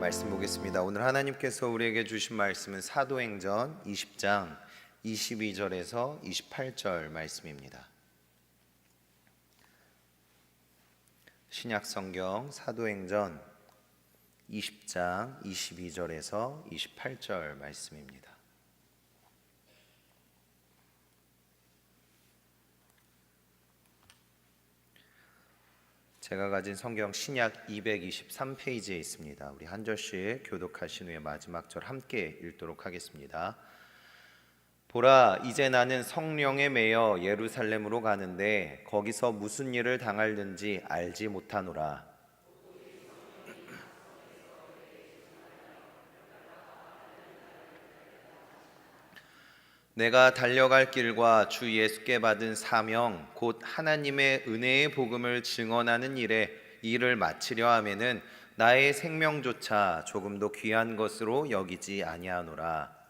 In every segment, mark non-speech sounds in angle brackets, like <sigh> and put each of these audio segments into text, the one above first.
말씀 보겠습니다. 오늘 하나님께서 우리에게 주신 말씀은 사도행전 20장 22절에서 28절 말씀입니다. 신약 성경 사도행전 20장 22절에서 28절 말씀입니다. 제가 가진 성경 신약 223페이지에 있습니다. 우리 한 절씩 교독하신 후에 마지막 절 함께 읽도록 하겠습니다. 보라, 이제 나는 성령에 매여 예루살렘으로 가는데 거기서 무슨 일을 당할는지 알지 못하노라. 내가 달려갈 길과 주 예수께 받은 사명 곧 하나님의 은혜의 복음을 증언하는 일에 일을 마치려 하면은 나의 생명조차 조금도 귀한 것으로 여기지 아니하노라.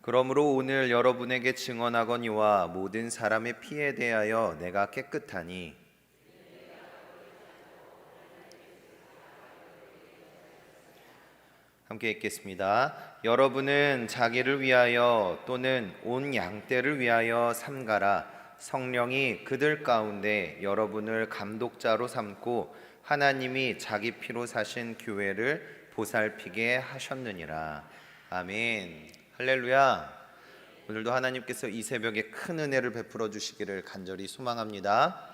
그러므로 오늘 여러분에게 증언하거니와 모든 사람의 피에 대하여 내가 깨끗하니 함께 읽겠습니다. 여러분은 자기를 위하여 또는 온 양떼를 위하여 삼가라. 성령이 그들 가운데 여러분을 감독자로 삼고 하나님이 자기 피로 사신 교회를 보살피게 하셨느니라. 아멘. 할렐루야. 오늘도 하나님께서 이 새벽에 큰 은혜를 베풀어 주시기를 간절히 소망합니다.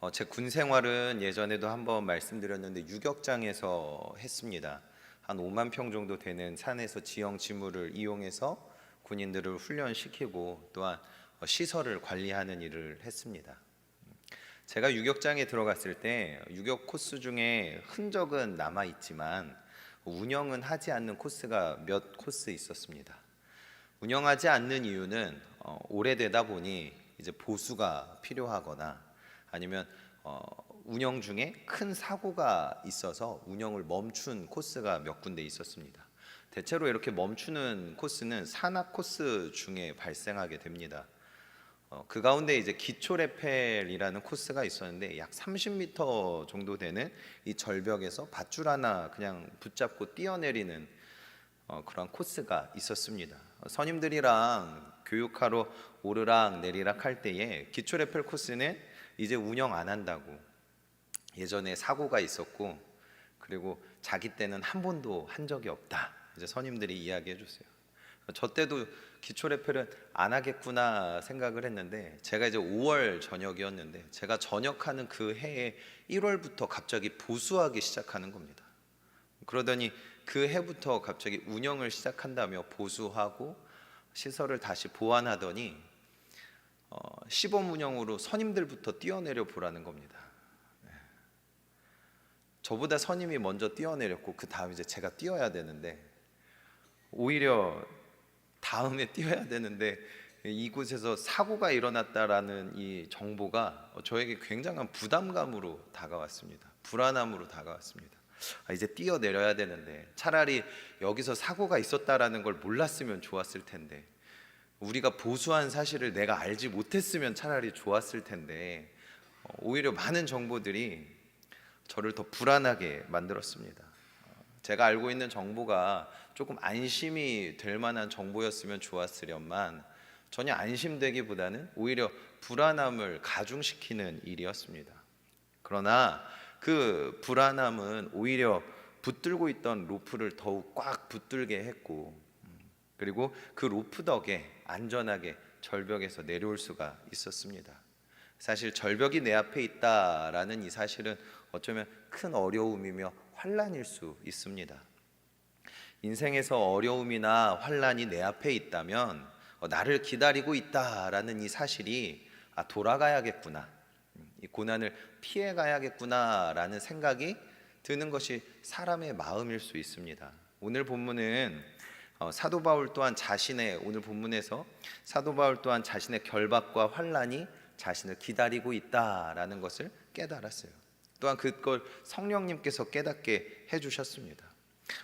어, 제군 생활은 예전에도 한번 말씀드렸는데 유격장에서 했습니다. 한 5만 평 정도 되는 산에서 지형 지물을 이용해서 군인들을 훈련시키고 또한 시설을 관리하는 일을 했습니다. 제가 유격장에 들어갔을 때 유격 코스 중에 흔적은 남아 있지만 운영은 하지 않는 코스가 몇 코스 있었습니다. 운영하지 않는 이유는 어, 오래되다 보니 이제 보수가 필요하거나 아니면 어, 운영 중에 큰 사고가 있어서 운영을 멈춘 코스가 몇 군데 있었습니다. 대체로 이렇게 멈추는 코스는 산악 코스 중에 발생하게 됩니다. 어, 그 가운데 이제 기초 레펠이라는 코스가 있었는데 약 30m 정도 되는 이 절벽에서 밧줄 하나 그냥 붙잡고 뛰어내리는 어, 그런 코스가 있었습니다. 어, 선임들이랑 교육하러 오르락 내리락 할 때에 기초 레펠 코스는 이제 운영 안 한다고 예전에 사고가 있었고 그리고 자기 때는 한 번도 한 적이 없다. 이제 선임들이 이야기해 주세요. 저 때도 기초 레펠은 안 하겠구나 생각을 했는데 제가 이제 5월 전역이었는데 제가 전역하는 그 해에 1월부터 갑자기 보수하기 시작하는 겁니다. 그러더니 그 해부터 갑자기 운영을 시작한다며 보수하고 시설을 다시 보완하더니 어, 시범 운영으로 선임들부터 뛰어내려 보라는 겁니다. 네. 저보다 선임이 먼저 뛰어내렸고 그 다음 이제 제가 뛰어야 되는데 오히려 다음에 <laughs> 뛰어야 되는데 이곳에서 사고가 일어났다라는 이 정보가 저에게 굉장한 부담감으로 다가왔습니다. 불안함으로 다가왔습니다. 아, 이제 뛰어내려야 되는데 차라리 여기서 사고가 있었다라는 걸 몰랐으면 좋았을 텐데 우리가 보수한 사실을 내가 알지 못했으면 차라리 좋았을 텐데 어, 오히려 많은 정보들이 저를 더 불안하게 만들었습니다. 어, 제가 알고 있는 정보가 조금 안심이 될 만한 정보였으면 좋았으련만 전혀 안심되기보다는 오히려 불안함을 가중시키는 일이었습니다. 그러나 그 불안함은 오히려 붙들고 있던 로프를 더욱 꽉 붙들게 했고 음, 그리고 그 로프 덕에 안전하게 절벽에서 내려올 수가 있었습니다. 사실 절벽이 내 앞에 있다라는 이 사실은 어쩌면 큰 어려움이며 환란일 수 있습니다. 인생에서 어려움이나 환란이 내 앞에 있다면 어, 나를 기다리고 있다라는 이 사실이 아, 돌아가야겠구나. 이 고난을 피해 가야겠구나라는 생각이 드는 것이 사람의 마음일 수 있습니다. 오늘 본문은 어, 사도 바울 또한 자신의 오늘 본문에서 사도 바울 또한 자신의 결박과 환란이 자신을 기다리고 있다라는 것을 깨달았어요. 또한 그걸 성령님께서 깨닫게 해 주셨습니다.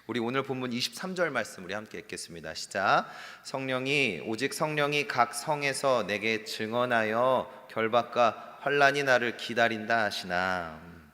우리 오늘 본문 23절 말씀 우리 함께 읽겠습니다. 시작. 성령이 오직 성령이 각 성에서 내게 증언하여 결박과 환란이 나를 기다린다 하시나. 음.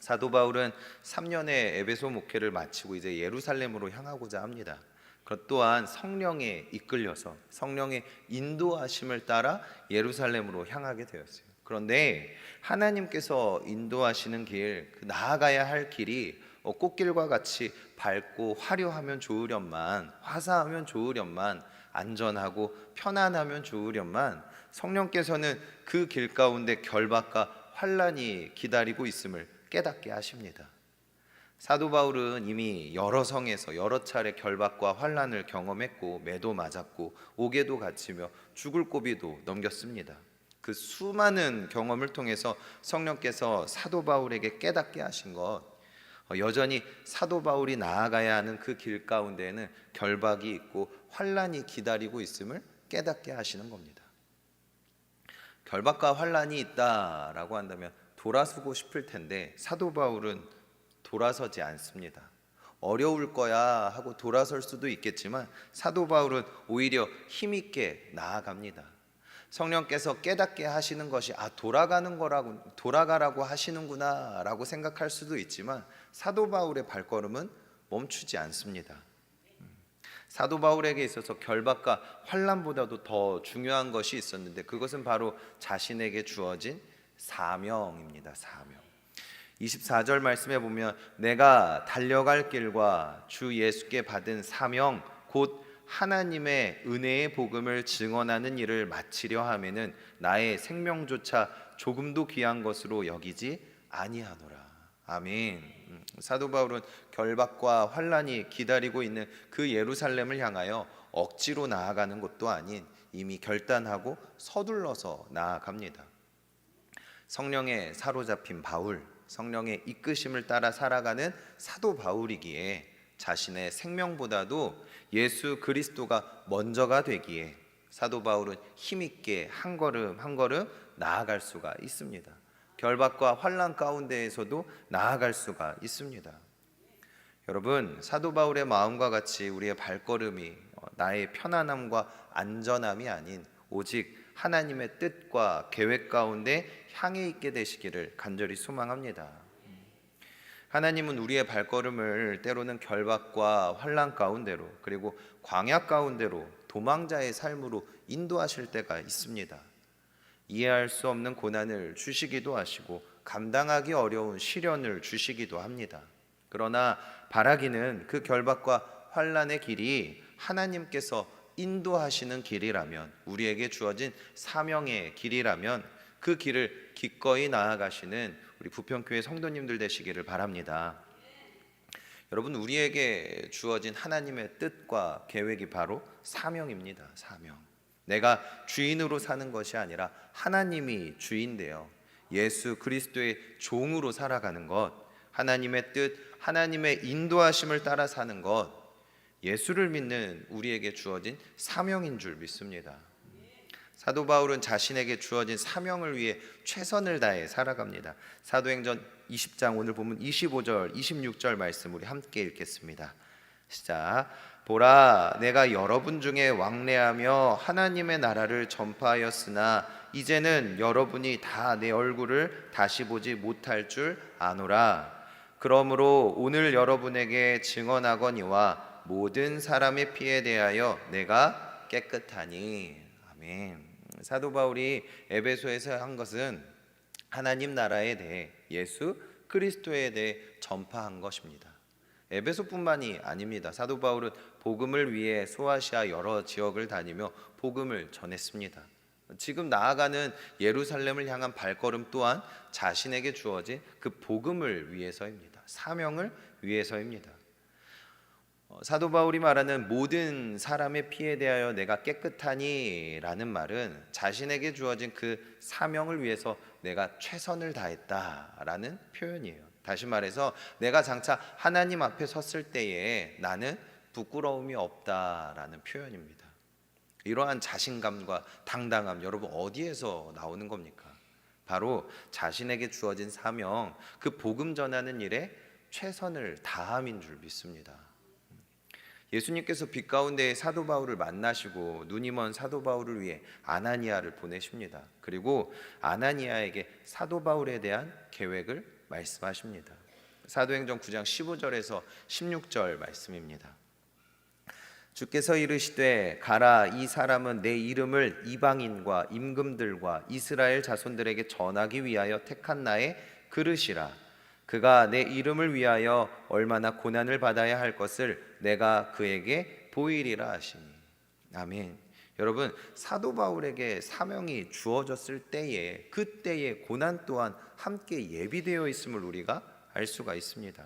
사도 바울은 3년의 에베소 목회를 마치고 이제 예루살렘으로 향하고자 합니다. 그것 또한 성령에 이끌려서 성령의 인도하심을 따라 예루살렘으로 향하게 되었어요. 그런데 하나님께서 인도하시는 길, 그 나아가야 할 길이 어, 꽃길과 같이 밝고 화려하면 좋으련만, 화사하면 좋으련만, 안전하고 편안하면 좋으련만 성령께서는 그 길 가운데 결박과 환란이 기다리고 있음을 깨닫게 하십니다. 사도 바울은 이미 여러 성에서 여러 차례 결박과 환란을 경험했고 매도 맞았고 옥에도 갇히며 죽을 고비도 넘겼습니다. 그 수많은 경험을 통해서 성령께서 사도 바울에게 깨닫게 하신 것 어, 여전히 사도 바울이 나아가야 하는 그 길 가운데에는 결박이 있고 환란이 기다리고 있음을 깨닫게 하시는 겁니다. 결박과 환란이 있다라고 한다면 돌아서고 싶을 텐데 사도 바울은 돌아서지 않습니다. 어려울 거야 하고 돌아설 수도 있겠지만 사도 바울은 오히려 힘 있게 나아갑니다. 성령께서 깨닫게 하시는 것이 아 돌아가는 거라고 돌아가라고 하시는구나라고 생각할 수도 있지만 사도 바울의 발걸음은 멈추지 않습니다. 사도 바울에게 있어서 결박과 환란보다도 더 중요한 것이 있었는데 그것은 바로 자신에게 주어진 사명입니다. 사명. 24절 말씀에 보면 내가 달려갈 길과 주 예수께 받은 사명 곧 하나님의 은혜의 복음을 증언하는 일을 마치려 하면은 나의 생명조차 조금도 귀한 것으로 여기지 아니하노라. 아멘. 음, 사도 바울은 결박과 환란이 기다리고 있는 그 예루살렘을 향하여 억지로 나아가는 것도 아닌 이미 결단하고 서둘러서 나아갑니다. 성령에 사로잡힌 바울, 성령의 이끄심을 따라 살아가는 사도 바울이기에 자신의 생명보다도 예수 그리스도가 먼저가 되기에 사도 바울은 힘있게 한 걸음 한 걸음 나아갈 수가 있습니다. 결박과 환란 가운데에서도 나아갈 수가 있습니다. 여러분 사도 바울의 마음과 같이 우리의 발걸음이 어, 나의 편안함과 안전함이 아닌 오직 하나님의 뜻과 계획 가운데 향해 있게 되시기를 간절히 소망합니다. 하나님은 우리의 발걸음을 때로는 결박과 환란 가운데로 그리고 광야 가운데로 도망자의 삶으로 인도하실 때가 있습니다. 이해할 수 없는 고난을 주시기도 하시고 감당하기 어려운 시련을 주시기도 합니다. 그러나 바라기는 그 결박과 환란의 길이 하나님께서 인도하시는 길이라면 우리에게 주어진 사명의 길이라면 그 길을 기꺼이 나아가시는 우리 부평교회 성도님들 되시기를 바랍니다. 여러분 우리에게 주어진 하나님의 뜻과 계획이 바로 사명입니다. 사명. 내가 주인으로 사는 것이 아니라 하나님이 주인되어 예수 그리스도의 종으로 살아가는 것, 하나님의 뜻, 하나님의 인도하심을 따라 사는 것, 예수를 믿는 우리에게 주어진 사명인 줄 믿습니다. 사도 바울은 자신에게 주어진 사명을 위해 최선을 다해 살아갑니다. 사도행전 20장 오늘 보면 25절, 26절 말씀 우리 함께 읽겠습니다. 시작. 보라, 내가 여러분 중에 왕래하며 하나님의 나라를 전파하였으나 이제는 여러분이 다 내 얼굴을 다시 보지 못할 줄 아노라. 그러므로 오늘 여러분에게 증언하거니와 모든 사람의 피에 대하여 내가 깨끗하니 아멘. 사도 바울이 에베소에서 한 것은 하나님 나라에 대해 예수 그리스도에 대해 전파한 것입니다. 에베소뿐만이 아닙니다. 사도 바울은 복음을 위해 소아시아 여러 지역을 다니며 복음을 전했습니다. 지금 나아가는 예루살렘을 향한 발걸음 또한 자신에게 주어진 그 복음을 위해서입니다. 사명을 위해서입니다. 어, 사도 바울이 말하는 모든 사람의 피에 대하여 내가 깨끗하니라는 말은 자신에게 주어진 그 사명을 위해서 내가 최선을 다했다라는 표현이에요. 다시 말해서 내가 장차 하나님 앞에 섰을 때에 나는 부끄러움이 없다라는 표현입니다. 이러한 자신감과 당당함 여러분 어디에서 나오는 겁니까? 바로 자신에게 주어진 사명, 그 복음 전하는 일에 최선을 다함인 줄 믿습니다. 예수님께서 빛 가운데 사도 바울을 만나시고 눈이 먼 사도 바울을 위해 아나니아를 보내십니다. 그리고 아나니아에게 사도 바울에 대한 계획을 말씀하십니다. 사도행전 9장 15절에서 16절 말씀입니다. 주께서 이르시되 가라 이 사람은 내 이름을 이방인과 임금들과 이스라엘 자손들에게 전하기 위하여 택한 나의 그릇이라 그가 내 이름을 위하여 얼마나 고난을 받아야 할 것을 내가 그에게 보이리라 하시니 아멘. 여러분 사도 바울에게 사명이 주어졌을 때에 그때의 고난 또한 함께 예비되어 있음을 우리가 알 수가 있습니다.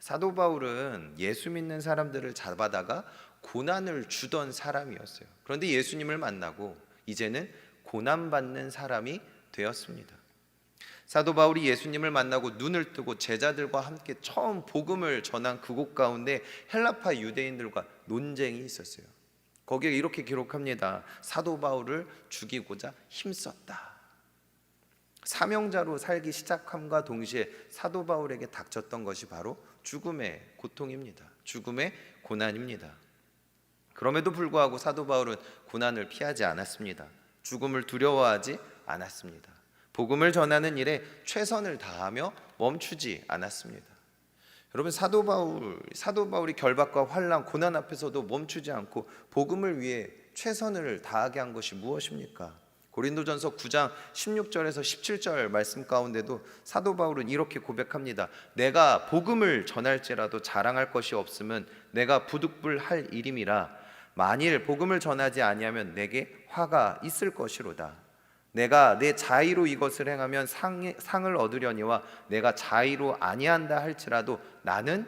사도 바울은 예수 믿는 사람들을 잡아다가 고난을 주던 사람이었어요. 그런데 예수님을 만나고 이제는 고난 받는 사람이 되었습니다. 사도 바울이 예수님을 만나고 눈을 뜨고 제자들과 함께 처음 복음을 전한 그곳 가운데 헬라파 유대인들과 논쟁이 있었어요. 거기에 이렇게 기록합니다. 사도 바울을 죽이고자 힘썼다. 사명자로 살기 시작함과 동시에 사도 바울에게 닥쳤던 것이 바로 죽음의 고통입니다. 죽음의 고난입니다. 그럼에도 불구하고 사도 바울은 고난을 피하지 않았습니다. 죽음을 두려워하지 않았습니다. 복음을 전하는 일에 최선을 다하며 멈추지 않았습니다. 여러분 사도 바울 사도 바울이 결박과 환란 고난 앞에서도 멈추지 않고 복음을 위해 최선을 다하게 한 것이 무엇입니까? 고린도전서 9장 16절에서 17절 말씀 가운데도 사도 바울은 이렇게 고백합니다. 내가 복음을 전할지라도 자랑할 것이 없으면 내가 부득불할 일임이라 만일 복음을 전하지 아니하면 내게 화가 있을 것이로다. 내가 내 자의로 이것을 행하면 상, 상을 얻으려니와 내가 자의로 아니한다 할지라도 나는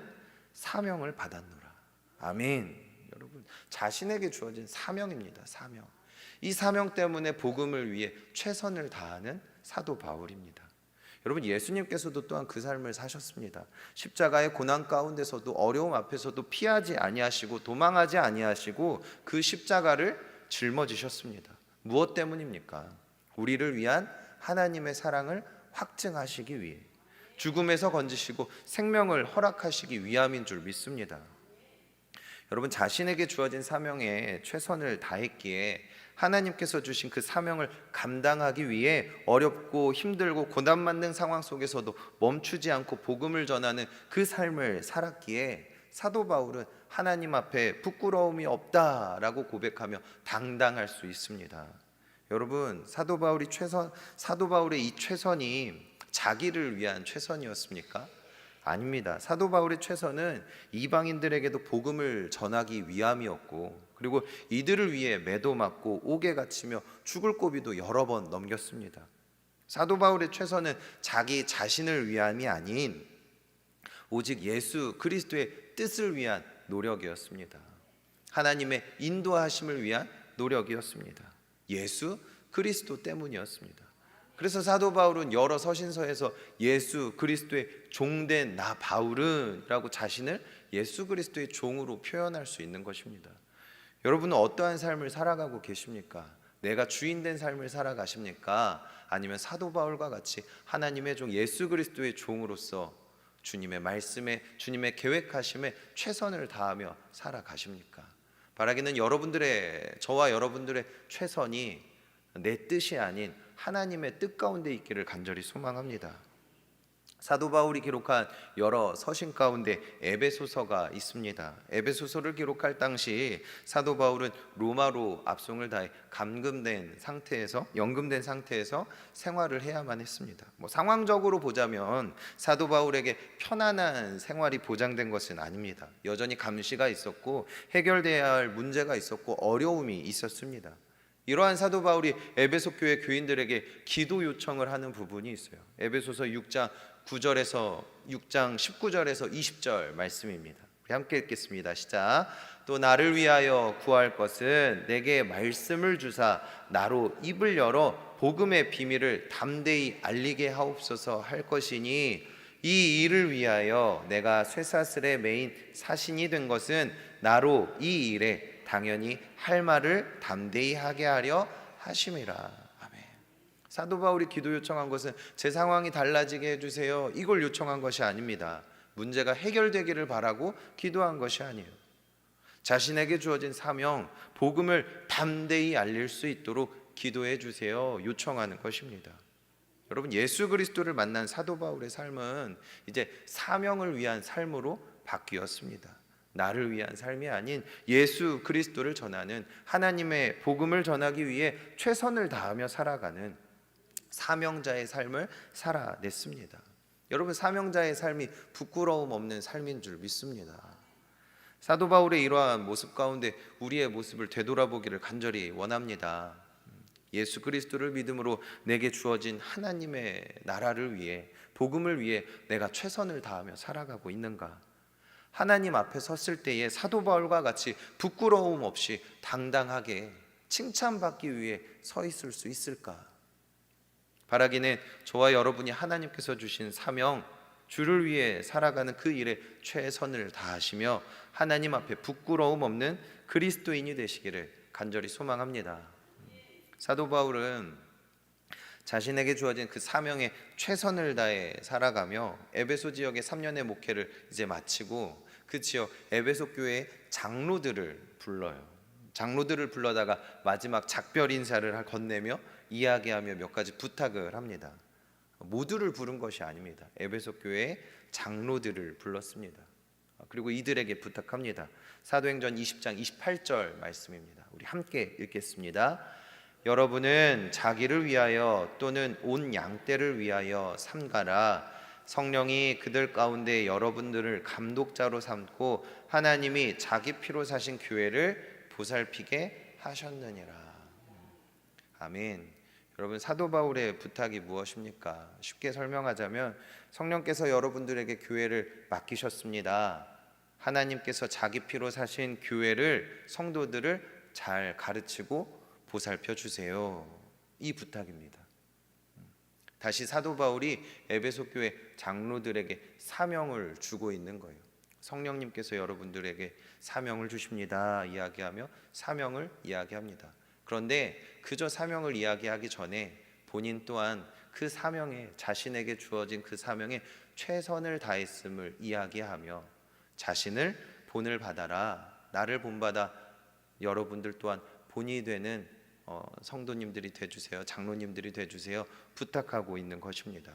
사명을 받았노라. 아멘. 여러분 자신에게 주어진 사명입니다. 사명. 이 사명 때문에 복음을 위해 최선을 다하는 사도 바울입니다. 여러분 예수님께서도 또한 그 삶을 사셨습니다. 십자가의 고난 가운데서도 어려움 앞에서도 피하지 아니하시고 도망하지 아니하시고 그 십자가를 짊어지셨습니다. 무엇 때문입니까? 우리를 위한 하나님의 사랑을 확증하시기 위해 죽음에서 건지시고 생명을 허락하시기 위함인 줄 믿습니다. 여러분 자신에게 주어진 사명에 최선을 다했기에 하나님께서 주신 그 사명을 감당하기 위해 어렵고 힘들고 고난 받는 상황 속에서도 멈추지 않고 복음을 전하는 그 삶을 살았기에 사도 바울은 하나님 앞에 부끄러움이 없다라고 고백하며 당당할 수 있습니다. 여러분 사도 바울이 최선 사도 바울의 이 최선이 자기를 위한 최선이었습니까? 아닙니다. 사도 바울의 최선은 이방인들에게도 복음을 전하기 위함이었고 그리고 이들을 위해 매도 맞고 옥에 갇히며 죽을 고비도 여러 번 넘겼습니다. 사도 바울의 최선은 자기 자신을 위함이 아닌 오직 예수 그리스도의 뜻을 위한 노력이었습니다. 하나님의 인도하심을 위한 노력이었습니다. 예수 그리스도 때문이었습니다. 그래서 사도 바울은 여러 서신서에서 예수 그리스도의 종된 나 바울은라고 자신을 예수 그리스도의 종으로 표현할 수 있는 것입니다. 여러분은 어떠한 삶을 살아가고 계십니까? 내가 주인된 삶을 살아가십니까? 아니면 사도 바울과 같이 하나님의 종 예수 그리스도의 종으로서 주님의 말씀에 주님의 계획하심에 최선을 다하며 살아가십니까? 바라기는 여러분들의 저와 여러분들의 최선이 내 뜻이 아닌 하나님의 뜻 가운데 있기를 간절히 소망합니다. 사도 바울이 기록한 여러 서신 가운데 에베소서가 있습니다. 에베소서를 기록할 당시 사도 바울은 로마로 압송을 다해 감금된 상태에서 연금된 상태에서 생활을 해야만 했습니다. 뭐 상황적으로 보자면 사도 바울에게 편안한 생활이 보장된 것은 아닙니다. 여전히 감시가 있었고 해결돼야 할 문제가 있었고 어려움이 있었습니다. 이러한 사도 바울이 에베소 교회 교인들에게 기도 요청을 하는 부분이 있어요. 에베소서 6장 9절에서 6장 19절에서 20절 말씀입니다. 함께 읽겠습니다. 시작. 또 나를 위하여 구할 것은 내게 말씀을 주사 나로 입을 열어 복음의 비밀을 담대히 알리게 하옵소서 할 것이니 이 일을 위하여 내가 쇠사슬의 메인 사신이 된 것은 나로 이 일에 당연히 할 말을 담대히 하게 하려 하심이라. 사도 바울이 기도 요청한 것은 제 상황이 달라지게 해주세요. 이걸 요청한 것이 아닙니다. 문제가 해결되기를 바라고 기도한 것이 아니에요. 자신에게 주어진 사명, 복음을 담대히 알릴 수 있도록 기도해 주세요. 요청하는 것입니다. 여러분 예수 그리스도를 만난 사도 바울의 삶은 이제 사명을 위한 삶으로 바뀌었습니다. 나를 위한 삶이 아닌 예수 그리스도를 전하는 하나님의 복음을 전하기 위해 최선을 다하며 살아가는 사명자의 삶을 살아냈습니다. 여러분 사명자의 삶이 부끄러움 없는 삶인 줄 믿습니다. 사도 바울의 이러한 모습 가운데 우리의 모습을 되돌아보기를 간절히 원합니다. 예수 그리스도를 믿음으로 내게 주어진 하나님의 나라를 위해 복음을 위해 내가 최선을 다하며 살아가고 있는가? 하나님 앞에 섰을 때에 사도 바울과 같이 부끄러움 없이 당당하게 칭찬받기 위해 서 있을 수 있을까? 바라기는 저와 여러분이 하나님께서 주신 사명, 주를 위해 살아가는 그 일에 최선을 다하시며 하나님 앞에 부끄러움 없는 그리스도인이 되시기를 간절히 소망합니다. 사도 바울은 자신에게 주어진 그 사명에 최선을 다해 살아가며 에베소 지역의 3년의 목회를 이제 마치고 그 지역 에베소 교회의 장로들을 불러요. 장로들을 불러다가 마지막 작별 인사를 건네며 이야기하며 몇 가지 부탁을 합니다. 모두를 부른 것이 아닙니다. 에베소 교회의 장로들을 불렀습니다. 그리고 이들에게 부탁합니다. 사도행전 20장 28절 말씀입니다. 우리 함께 읽겠습니다. 여러분은 자기를 위하여 또는 온 양떼를 위하여 삼가라. 성령이 그들 가운데 여러분들을 감독자로 삼고 하나님이 자기 피로 사신 교회를 보살피게 하셨느니라. 아멘. 여러분 사도 바울의 부탁이 무엇입니까? 쉽게 설명하자면 성령께서 여러분들에게 교회를 맡기셨습니다. 하나님께서 자기 피로 사신 교회를 성도들을 잘 가르치고 보살펴 주세요. 이 부탁입니다. 다시 사도 바울이 에베소 교회 장로들에게 사명을 주고 있는 거예요. 성령님께서 여러분들에게 사명을 주십니다. 이야기하며 사명을 이야기합니다. 그런데 그저 사명을 이야기하기 전에 본인 또한 그 사명에 자신에게 주어진 그 사명에 최선을 다했음을 이야기하며 자신을 본을 받아라 나를 본받아 여러분들 또한 본이 되는 어, 성도님들이 되주세요 장로님들이 되주세요 부탁하고 있는 것입니다.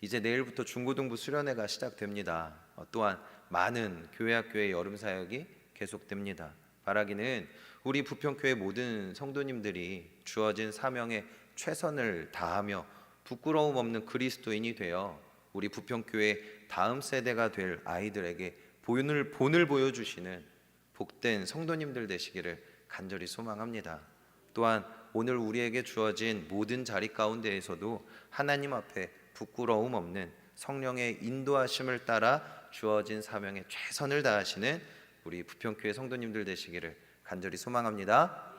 이제 내일부터 중고등부 수련회가 시작됩니다. 어, 또한 많은 교회 학교의 여름 사역이 계속됩니다. 바라기는 우리 부평교회 모든 성도님들이 주어진 사명에 최선을 다하며 부끄러움 없는 그리스도인이 되어 우리 부평교회 다음 세대가 될 아이들에게 본을 본을 보여주시는 복된 성도님들 되시기를 간절히 소망합니다. 또한 오늘 우리에게 주어진 모든 자리 가운데에서도 하나님 앞에 부끄러움 없는 성령의 인도하심을 따라 주어진 사명에 최선을 다하시는 우리 부평교회 성도님들 되시기를 간절히 소망합니다.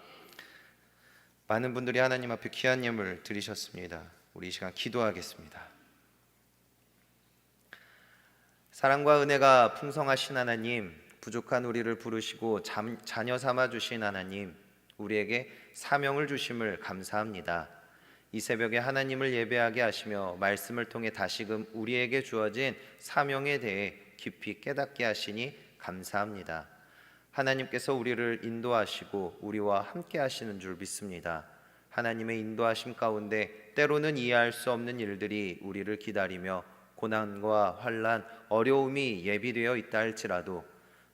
많은 분들이 하나님 앞에 귀한 예물 드리셨습니다. 우리 이 시간 기도하겠습니다. 사랑과 은혜가 풍성하신 하나님, 부족한 우리를 부르시고 잠, 자녀 삼아 주신 하나님, 우리에게 사명을 주심을 감사합니다. 이 새벽에 하나님을 예배하게 하시며 말씀을 통해 다시금 우리에게 주어진 사명에 대해 깊이 깨닫게 하시니 감사합니다. 하나님께서 우리를 인도하시고 우리와 함께 하시는 줄 믿습니다. 하나님의 인도하심 가운데 때로는 이해할 수 없는 일들이 우리를 기다리며 고난과 환란, 어려움이 예비되어 있다 할지라도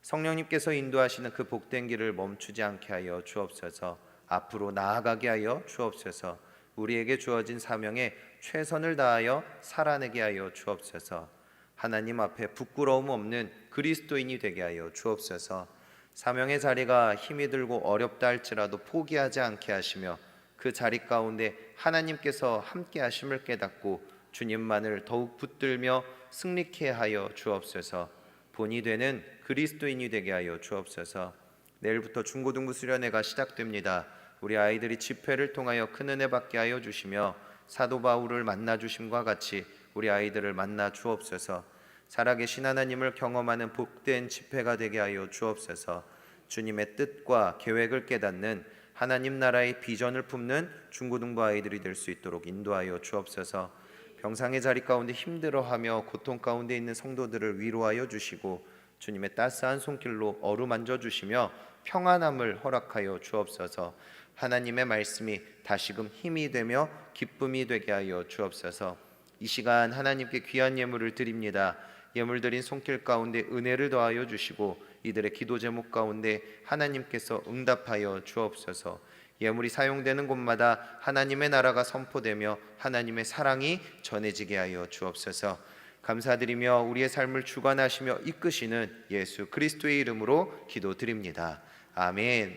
성령님께서 인도하시는 그 복된 길을 멈추지 않게 하여 주옵소서. 앞으로 나아가게 하여 주옵소서. 우리에게 주어진 사명에 최선을 다하여 살아내게 하여 주옵소서. 하나님 앞에 부끄러움 없는 그리스도인이 되게 하여 주옵소서. 사명의 자리가 힘이 들고 어렵다 할지라도 포기하지 않게 하시며 그 자리 가운데 하나님께서 함께 하심을 깨닫고 주님만을 더욱 붙들며 승리케 하여 주옵소서. 본이 되는 그리스도인이 되게 하여 주옵소서. 내일부터 중고등부 수련회가 시작됩니다. 우리 아이들이 집회를 통하여 큰 은혜 받게 하여 주시며 사도 바울을 만나 주심과 같이 우리 아이들을 만나 주옵소서. 살아계신 하나님을 경험하는 복된 집회가 되게 하여 주옵소서. 주님의 뜻과 계획을 깨닫는 하나님 나라의 비전을 품는 중고등부 아이들이 될 수 있도록 인도하여 주옵소서. 병상의 자리 가운데 힘들어하며 고통 가운데 있는 성도들을 위로하여 주시고 주님의 따스한 손길로 어루만져 주시며 평안함을 허락하여 주옵소서. 하나님의 말씀이 다시금 힘이 되며 기쁨이 되게 하여 주옵소서. 이 시간 하나님께 귀한 예물을 드립니다. 예물 드린 손길 가운데 은혜를 더하여 주시고 이들의 기도 제목 가운데 하나님께서 응답하여 주옵소서. 예물이 사용되는 곳마다 하나님의 나라가 선포되며 하나님의 사랑이 전해지게 하여 주옵소서. 감사드리며 우리의 삶을 주관하시며 이끄시는 예수 그리스도의 이름으로 기도드립니다. 아멘.